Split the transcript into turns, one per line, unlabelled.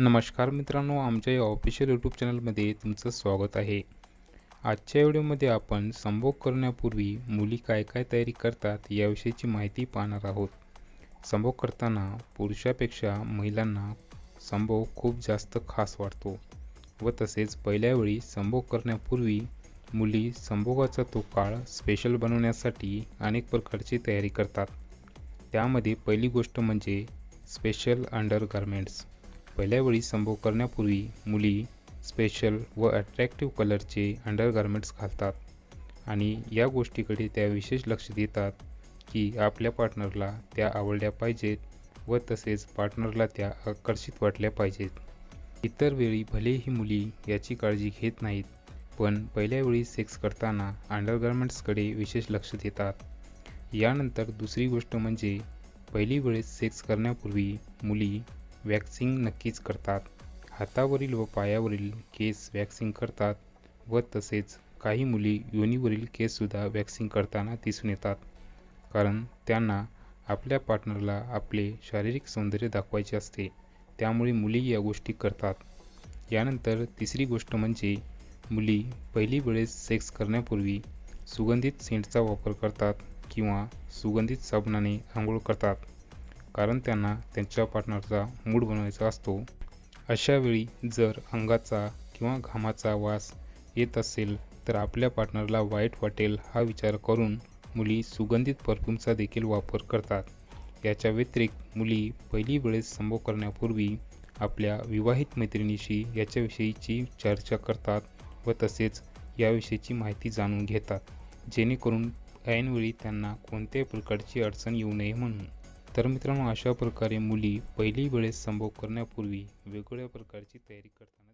नमस्कार मित्रांनो आमच्या या ऑफिशियल यूट्यूब चॅनलमध्ये तुमचं स्वागत आहे. आजच्या व्हिडिओमध्ये आपण संभोग करण्यापूर्वी मुली काय काय तयारी करतात याविषयीची माहिती पाहणार आहोत. संभोग करताना पुरुषापेक्षा महिलांना संभोग खूप जास्त खास वाटतो व तसेच पहिल्या वेळी संभोग करण्यापूर्वी मुली संभोगाचा तो काळ स्पेशल बनवण्यासाठी अनेक प्रकारची तयारी करतात. त्यामध्ये पहिली गोष्ट म्हणजे स्पेशल अंडरगार्मेंट्स पहिल्या वेळी संभोग करण्यापूर्वी मुली स्पेशल व अट्रॅक्टिव्ह कलरचे अंडरगार्मेंट्स घालतात. आणि या गोष्टीकडे त्या विशेष लक्ष देतात की आपल्या पार्टनरला त्या आवडल्या पाहिजेत व तसेच पार्टनरला त्या आकर्षित वाटल्या पाहिजेत. इतर वेळी भलेही मुली याची काळजी घेत नाहीत पण पहिल्या वेळी सेक्स करताना अंडरगार्मेंट्सकडे विशेष लक्ष देतात. यानंतर दुसरी गोष्ट म्हणजे पहिली वेळेस सेक्स करण्यापूर्वी मुली वॅक्सिंग नक्कीच करतात. हातावरील व पायावरील केस वॅक्सिंग करतात व तसेच काही मुली योनीवरील केससुद्धा वॅक्सिंग करताना दिसून येतात. कारण त्यांना आपल्या पार्टनरला आपले शारीरिक सौंदर्य दाखवायचे असते. त्यामुळे मुली या गोष्टी करतात. यानंतर तिसरी गोष्ट म्हणजे मुली पहिली वेळेस सेक्स करण्यापूर्वी सुगंधित सेंटचा वापर करतात किंवा सुगंधित साबणाने आंघोळ करतात. कारण त्यांना त्यांच्या पार्टनरचा मूड बनवायचा असतो. अशावेळी जर अंगाचा किंवा घामाचा वास येत असेल तर आपल्या पार्टनरला वाईट वाटेल हा विचार करून मुली सुगंधित परफ्यूमचा देखील वापर करतात. याच्या व्यतिरिक्त मुली पहिली वेळेस संभव करण्यापूर्वी आपल्या विवाहित मैत्रिणीशी याच्याविषयीची चर्चा करतात व तसेच याविषयीची माहिती जाणून घेतात. जेणेकरून ऐनवेळी त्यांना कोणत्याही प्रकारची अडचण येऊ नये म्हणून. तर मित्रांनो अशा प्रकारे मुली पहिली वेळेस संभोग करण्यापूर्वी वेगवेगळ्या प्रकारची तयारी करतात